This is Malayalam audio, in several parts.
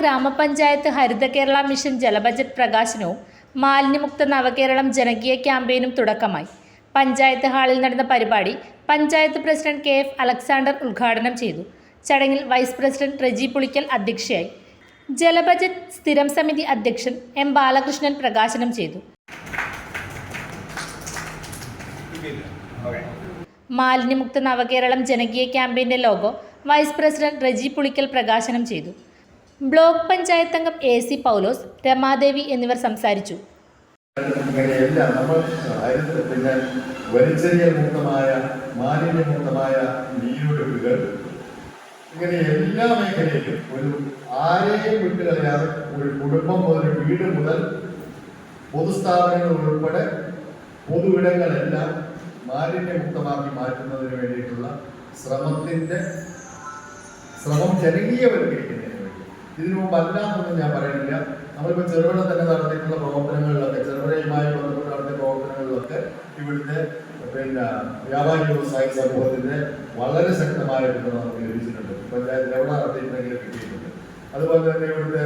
ഗ്രാമപഞ്ചായത്ത് ഹരിത കേരള മിഷൻ ജലബജറ്റ് പ്രകാശനവും മാലിന്യമുക്ത നവകേരളം ജനകീയ ക്യാമ്പയിനും തുടക്കമായി. പഞ്ചായത്ത് ഹാളിൽ നടന്ന പരിപാടി panchayat president K F Alexander ഉദ്ഘാടനം ചെയ്തു. ചടങ്ങിൽ വൈസ് പ്രസിഡന്റ് റെജി പുളിക്കൽ അധ്യക്ഷയായി. ജലബജറ്റ് സ്ഥിരം സമിതി അധ്യക്ഷൻ എം ബാലകൃഷ്ണൻ പ്രകാശനം ചെയ്തു. മാലിന്യമുക്ത നവകേരളം ജനകീയ ക്യാമ്പയിന്റെ logo vice president Reji Pulickal പ്രകാശനം ചെയ്തു. ബ്ലോക്ക് പഞ്ചായത്ത് അംഗം എ സി പൗലോസ് രമാദേവി എന്നിവർ സംസാരിച്ചു. ഇങ്ങനെയെല്ലാം നമ്മൾ പിന്നെ വലിച്ചെറിയൽ മുക്തമായ മാലിന്യമുക്തമായ നീരൊഴുക്കുകൾ. ഇങ്ങനെ എല്ലാ മേഖലയിലും ഒരു ആരെയും വിട്ടുകളയാതെ ഒരു കുടുംബം മുതൽ വീട് മുതൽ പൊതുസ്ഥാപനങ്ങൾ ഉൾപ്പെടെ പൊതുവിടങ്ങളെല്ലാം മാലിന്യമുക്തമാക്കി മാറ്റുന്നതിന് വേണ്ടിയിട്ടുള്ള ശ്രമത്തിന്റെ ശ്രമം ജനകീയവൽക്കരിക്കുന്നതിന് വേണ്ടി ഇതിനു മുമ്പ് അല്ലാന്നൊന്നും ഞാൻ പറയുന്നില്ല. നമ്മളിപ്പോൾ ചെറുപുഴ തന്നെ നടത്തിയിട്ടുള്ള പ്രവർത്തനങ്ങളിലൊക്കെ ചെറുപുഴയുമായി ബന്ധപ്പെട്ട് നടത്തിയ പ്രവർത്തനങ്ങളിലൊക്കെ ഇവിടുത്തെ പിന്നെ വ്യാപാരി വ്യവസായ സമൂഹത്തിന്റെ വളരെ ശക്തമായ പിന്തുണ നമുക്ക് ലഭിച്ചിട്ടുണ്ട്. പഞ്ചായത്തിൽ എവിടെ നടത്തിയിട്ടുണ്ടെങ്കിലും കിട്ടിയിട്ടുണ്ട്. അതുപോലെ തന്നെ ഇവിടുത്തെ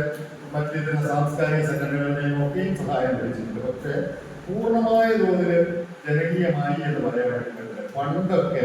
മറ്റു സാംസ്കാരിക സംഘടനകളുടെയും ഒക്കെയും സഹായം ലഭിച്ചിട്ടുണ്ട്. പക്ഷേ പൂർണമായ തോതിൽ ജനകീയമായി എന്ന് പറയാൻ പറ്റുന്നുണ്ട് പണ്ടൊക്കെ